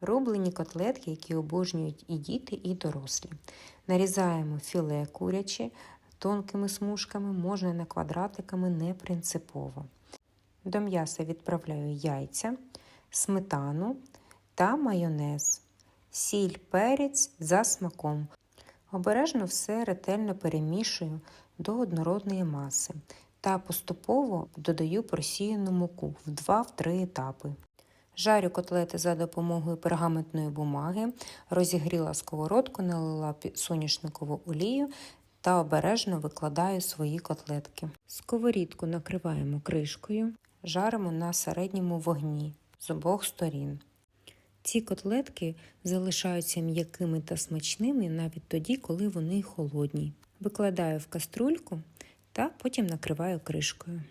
Рублені котлетки, які обожнюють і діти, і дорослі. Нарізаємо філе куряче тонкими смужками, можна на квадратиками, не принципово. До м'яса відправляю яйця, сметану та майонез, сіль, перець за смаком. Обережно все ретельно перемішую до однородної маси та поступово додаю просіяну муку в 2-3 етапи. Жарю котлети за допомогою пергаментної бумаги, розігріла сковородку, налила соняшникову олію та обережно викладаю свої котлетки. Сковорідку накриваємо кришкою, жаримо на середньому вогні з обох сторін. Ці котлетки залишаються м'якими та смачними навіть тоді, коли вони холодні. Викладаю в каструльку та потім накриваю кришкою.